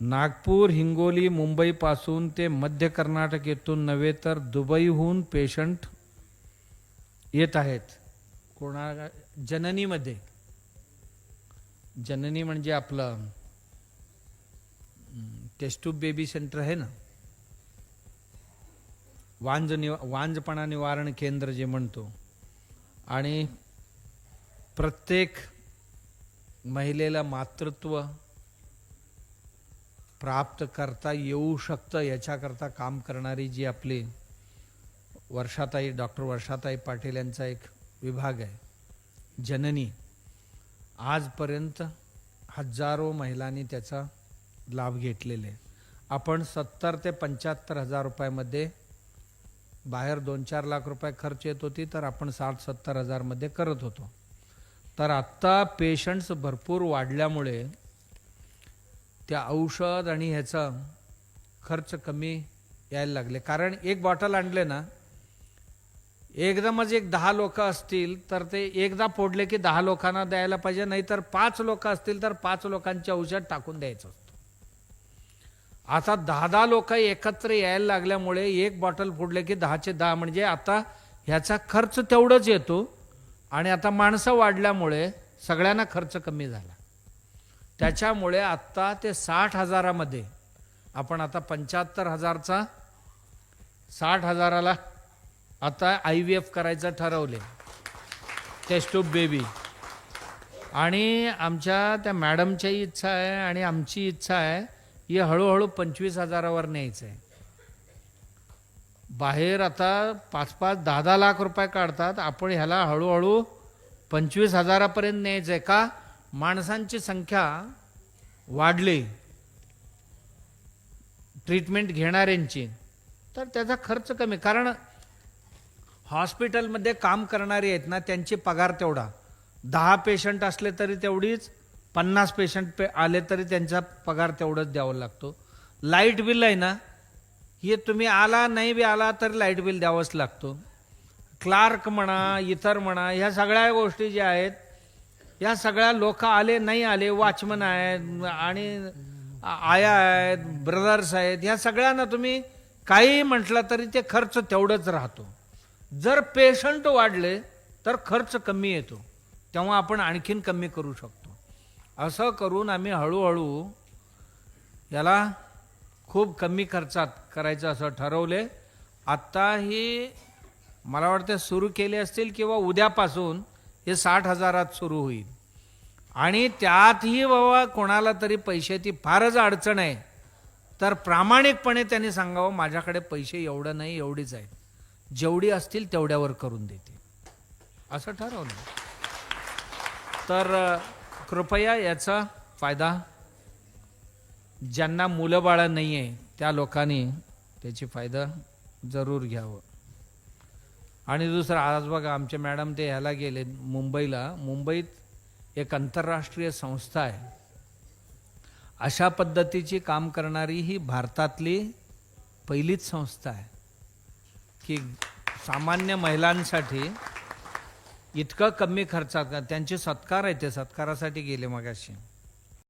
नागपूर हिंगोली मुंबईपासून ते मध्य कर्नाटक येथून नव्हे तर दुबईहून पेशंट येत आहेत. कोणा जननीमध्ये. जननी म्हणजे आपलं टेस्टूब बेबी सेंटर आहे ना? वांज निवा वांजपणा निवारण केंद्र जे म्हणतो. आणि प्रत्येक महिलेला मातृत्व प्राप्त करता येऊ शकतं याच्याकरता काम करणारी जी आपली वर्षाताई डॉक्टर वर्षाताई पाटील यांचा एक विभाग आहे. जननी. आजपर्यंत हजारो महिलांनी त्याचा लाभ घेतलेले आहे. आपण सत्तर ते पंच्याहत्तर हजार रुपयामध्ये बाहेर दोन चार लाख रुपये खर्च येत होती तर आपण साठ सत्तर हजारमध्ये करत होतो. तर आत्ता पेशंट्स भरपूर वाढल्यामुळे त्या औषध आणि ह्याचा खर्च कमी यायला लागले. कारण एक बॉटल आणले ना एकदमच एक दहा लोक असतील तर ते एकदा फोडले की दहा लोकांना द्यायला पाहिजे नाहीतर पाच लोक असतील तर पाच लोकांचे औषध टाकून द्यायचं असतं. आता दहा दहा लोक एकत्र यायला लागल्यामुळे एक बॉटल फोडले की दहाचे दहा म्हणजे आता ह्याचा खर्च तेवढंच येतो आणि आता माणसं वाढल्यामुळे सगळ्यांना खर्च कमी झाला. त्याच्यामुळे आत्ता ते साठ हजारामध्ये आपण आता पंच्याहत्तर हजारचा साठ हजाराला आता आय व्ही एफ करायचं ठरवले. टेस्ट ट्यूब बेबी आणि आमच्या त्या मॅडमच्याही इच्छा आहे आणि आमची इच्छा आहे हे हळूहळू पंचवीस हजारावर न्यायचं आहे बाहेर आता पाच पाच दहा दहा लाख रुपये काढतात आपण ह्याला हळूहळू पंचवीस हजारापर्यंत न्यायचं आहे का? माणसांची संख्या वाढली ट्रीटमेंट घेणाऱ्यांची तर त्याचा खर्च कमी. कारण हॉस्पिटलमध्ये काम करणारे आहेत ना त्यांची पगार तेवढा. दहा पेशंट असले तरी तेवढीच पन्नास पेशंट पे आले तरी त्यांचा पगार तेवढंच द्यावा लागतो. लाइट बिल आहे ना हे तुम्ही आला नाही बी आला तरी लाइट बिल द्यावंच लागतो. क्लार्क म्हणा इतर म्हणा ह्या सगळ्या गोष्टी ज्या आहेत या सगळ्या लोक आले नाही आले वॉचमन आहेत आणि आया आहेत ब्रदर्स आहेत ह्या सगळ्यांना तुम्ही काही म्हटलं तरी ते खर्च तेवढंच राहतो. जर पेशंट वाढले तर खर्च कमी येतो. तेव्हा आपण आणखीन कमी करू शकतो. असं करून आम्ही हळूहळू याला खूप कमी खर्चात करायचं असं ठरवले. आत्ता ही मला वाटतं सुरू केले असतील किंवा उद्यापासून हे साठ हजारात सुरू होईल. आणि त्यातही बाबा कोणाला तरी पैशाची फारच अडचण आहे. तर प्रामाणिकपणे त्यांनी सांगावं माझ्याकडे पैसे एवढं नाही एवढीच आहेत. जेवढी असतील तेवढ्यावर करून देते. असं ठरवलं. तर कृपया याचा फायदा ज्यांना मुलं बाळं नाही आहे त्या लोकांनी त्याची फायदा जरूर घ्यावं. आणि दुसरं आज बघा आमचे मॅडम ते ह्याला गेले मुंबईला. मुंबईत एक आंतरराष्ट्रीय संस्था आहे. अशा पद्धतीची काम करणारी ही भारतातली पहिलीच संस्था आहे. की सामान्य महिलांसाठी इतकं कमी खर्चात त्यांचे सत्कार आहे ते सत्कारासाठी गेले मगाशी.